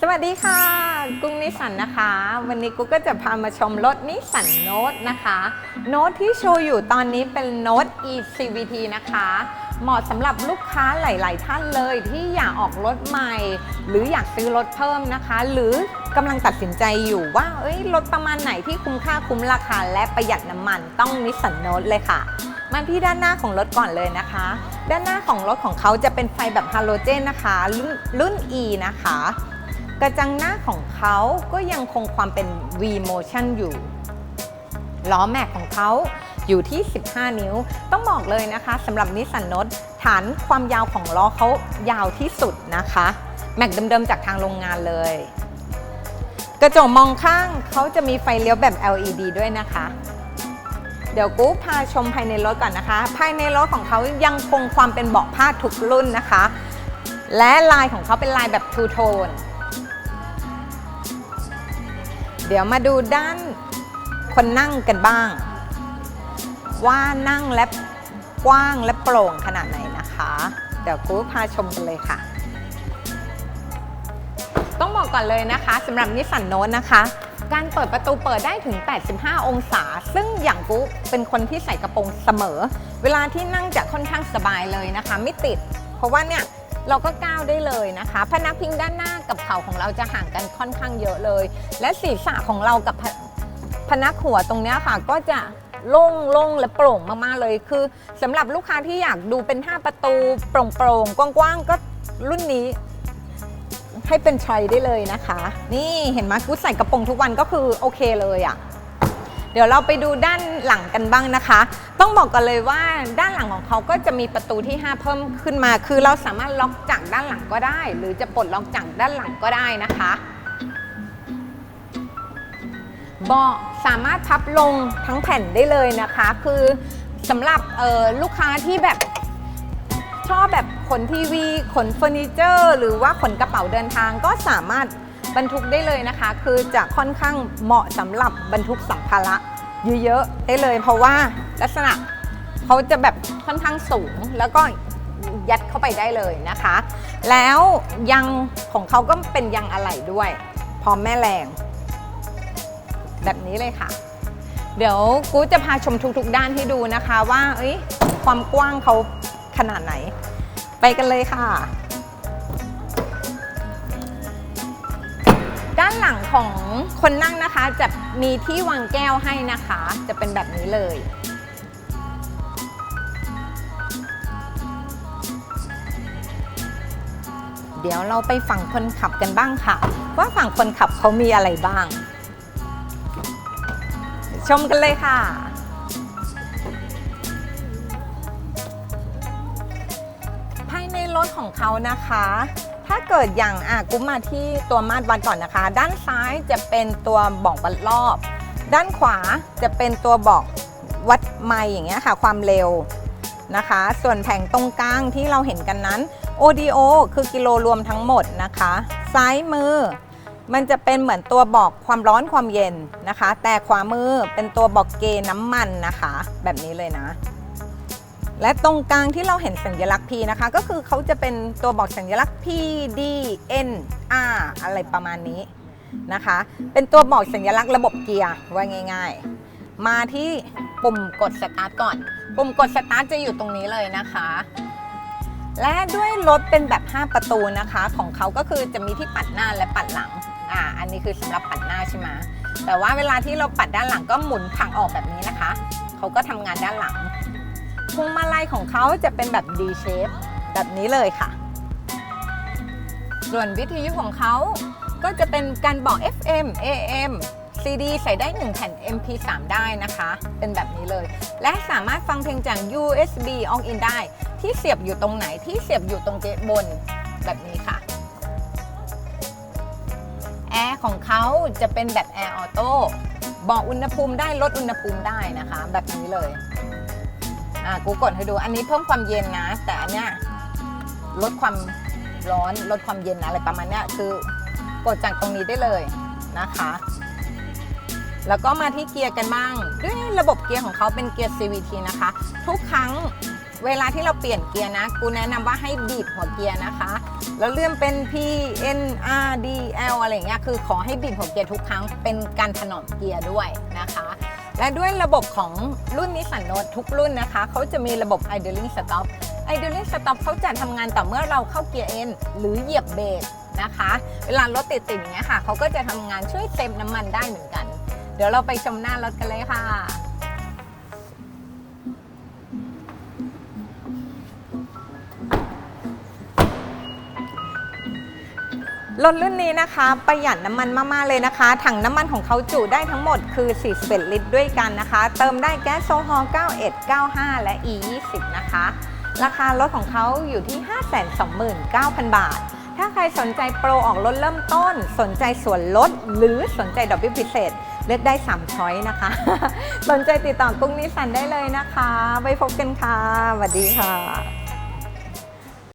สวัสดีค่ะ กุ้งนิสันนะคะ วันนี้กุ๊กก็จะพามาชมรถนิสสันโนตนะคะโน้ตที่โชว์อยู่ตอนนี้เป็นโน้ต e CVT นะคะ เหมาะสำหรับลูกค้าหลาย ๆ ท่านเลยที่อยากออกรถใหม่ หรืออยากซื้อรถเพิ่มนะคะ หรือกำลังตัดสินใจอยู่ว่าเอ้ยรถประมาณไหนที่คุ้มค่าคุ้มราคาและประหยัดน้ำมันต้องนิสสันโนตเลยค่ะมาที่ด้านหน้าของรถก่อนเลยนะคะ ด้านหน้าของรถของเขาจะเป็นไฟแบบฮาโลเจนนะคะ รุ่นรุ่น E นะคะ กระจังหน้าของเขาก็ยังคงความเป็น V motion อยู่ล้อแม็กของเขาอยู่ที่ 15 นิ้ว ต้องบอกเลยนะคะสำหรับนิสสันโนตฐานความยาวของล้อเขายาวที่สุดนะคะ แม็กเดิมๆจากทางโรงงานเลย กระจกมองข้างเขาจะมีไฟเลี้ยวแบบ LED ด้วยนะคะ เดี๋ยวกูพาชมภายในรถก่อนนะคะ ภายในรถของเขายังคงความเป็นเบาะผ้าทุกรุ่นนะคะ และลายของเขาเป็นลายแบบทูโทน เดี๋ยวมาดูด้านคนนั่งกันบ้าง ว่านั่งและกว้างและโปร่งขนาดไหนนะคะ เดี๋ยวกูพาชมกันเลยค่ะ ต้องบอกก่อนเลยนะคะสำหรับนิสสันโนตนะคะ การเปิดประตูเปิดได้ถึง 85 องศา ซึ่งอย่างกูเป็นคนที่ใส่กระโปรงเสมอ เวลาที่นั่งจะค่อนข้างสบายเลยนะคะ ไม่ติด เพราะว่าเนี่ย เราก็ก้าวได้เลยนะคะพนักพิงด้านหน้ากับเข่าของเราจะห่างกันค่อนข้างเยอะเลย และศีรษะของเรากับพพนักหัวตรงนี้ค่ะก็จะโล่งโล่งและโปร่งมากๆเลย คือสำหรับลูกค้าที่อยากดูเป็น 5 ประตูโปร่งๆกว้างๆ ก็รุ่นนี้ ให้เป็นทรได้เลยนะคะ นี่เห็นไหมกูใส่กระโปรงทุกวันก็คือโอเคเลยอะ่ะ เดี๋ยวเราไปดูด้านหลังกันบ้างนะคะ ต้องบอกกันเลยว่าด้านหลังของเขาก็จะมีประตูที่ 5 เพิ่มขึ้นมา คือเราสามารถล็อกจากด้านหลังก็ได้ หรือจะปลดล็อกจากด้านหลังก็ได้นะคะเบาะสามารถพับลงทั้งแผ่นได้เลยนะคะ คือสำหรับออลูกค้าที่แบบชอบแบบขนทีวี ขนเฟอร์นิเจอร์ หรือว่าขนกระเป๋าเดินทางก็สามารถ บรรทุกได้เลยนะคะ คือจะค่อนข้างเหมาะสำหรับบรรทุกสัมภาระเยอะๆได้เลย เพราะว่าลักษณะเขาจะแบบค่อนข้างสูงแล้วก็ยัดเข้าไปได้เลยนะคะ แล้วยางของเขาก็เป็นยางอะไหล่ด้วย พร้อมแม่แรง แบบนี้เลยค่ะ เดี๋ยวกูจะพาชมทุกๆด้านให้ดูนะคะว่าเอ้ความกว้างเขาขนาดไหน ไปกันเลยค่ะ ของคนนั่งนะคะจะมีที่วางแก้วให้นะคะ จะเป็นแบบนี้เลยเดี๋ยวเราไปฝั่งคนขับกันบ้างค่ะ ว่าฝั่งคนขับเขามีอะไรบ้าง ชมกันเลยค่ะ ภายในรถของเขานะคะ ถ้าเกิดอย่างอะกุมมาที่ตัวมาตรวัดก่อนนะคะ ด้านซ้ายจะเป็นตัวบอกวัดรอบ ด้านขวาจะเป็นตัวบอกวัดไมล์อย่างเงี้ยค่ะความเร็วนะคะ ส่วนแผงตรงกลางที่เราเห็นกันนั้น ODO คือกิโลรวมทั้งหมดนะคะ ซ้ายมือ มันจะเป็นเหมือนตัวบอกความร้อนความเย็นนะคะ แต่ขวามือเป็นตัวบอกเกน้ำมันนะคะ แบบนี้เลยนะ และตรงกลางที่เราเห็นสัญลักษณ์ P นะคะ ก็คือเขาจะเป็นตัวบอกสัญลักษณ์ P D N R อะไรประมาณนี้นะคะ เป็นตัวบอกสัญลักษณ์ระบบเกียร์ว่าง่าย ๆ มาที่ปุ่มกดสตาร์ทก่อน ปุ่มกดสตาร์ทจะอยู่ตรงนี้เลยนะคะ และด้วยรถเป็นแบบ 5 ประตูนะคะ ของเขาก็คือจะมีที่ปัดหน้าและปัดหลัง อ่า อันนี้คือสำหรับปัดหน้าใช่ไหมแต่ว่าเวลาที่เราปัดด้านหลังก็หมุนทางออกแบบนี้นะคะ เขาก็ทำงานด้านหลัง พวงมาลัยของเขาจะเป็นแบบ D shape แบบนี้เลยค่ะ ส่วนวิทยุของเขาก็จะเป็นการบอก FM AM CD ใส่ได้ 1 แผ่น MP3 ได้นะคะ เป็นแบบนี้เลย และสามารถฟังเพลงจาก USB on in ได้ ที่เสียบอยู่ตรงไหนที่เสียบอยู่ตรงเจบนแบบนี้ค่ะ แอร์ของเขาจะเป็นแบบแอร์ออโต้บอกอุณหภูมิได้ลดอุณหภูมิได้นะคะ แบบนี้เลย อะกูกดให้ดูอันนี้เพิ่มความเย็นนะ แต่อันเนี้ยลดความร้อนลดความเย็นอะไรประมาณเนี้ยคือกดจากตรงนี้ได้เลยนะคะ แล้วก็มาที่เกียร์กันบ้าง ด้วยระบบเกียร์ของเขาเป็นเกียร์ CVT นะคะ ทุกครั้งเวลาที่เราเปลี่ยนเกียร์นะ กูแนะนำว่าให้บีบหัวเกียร์นะคะ แล้วเลื่อนเป็น P N R D L อะไรเงี้ย คือขอให้บีบหัวเกียร์ทุกครั้ง เป็นการถนอมเกียร์ด้วยนะคะ และด้วยระบบของรุ่นนิสสันโนทุกรุ่นนะคะ เขาจะมีระบบ idling stop idling stop เขาจะทำงานต่อเมื่อเราเข้าเกียร์ N หรือเหยียบเบรกนะคะ เวลารถติดๆอย่างเงี้ยค่ะ เขาก็จะทำงานช่วยเต็มน้ำมันได้เหมือนกัน เดี๋ยวเราไปชมหน้ารถกันเลยค่ะ รถรุ่นนี้นะคะ ประหยัดน้ำมันมากๆเลยนะคะ ถังน้ำมันของเขาจุได้ทั้งหมดคือ 41 ลิตรด้วยกันนะคะ เติมได้แก๊สโซฮอล์91 95 และ E 20 นะคะ ราคารถของเขาอยู่ที่ 529,000 บาท ถ้าใครสนใจโปรออกรถเริ่มต้น สนใจส่วนลด หรือสนใจดอกเบี้ยพิเศษ เลือกได้ 3 ช้อยนะคะ สนใจติดต่อกุ้งนิสสันได้เลยนะคะไว้พบกันค่ะสวัสดีค่ะ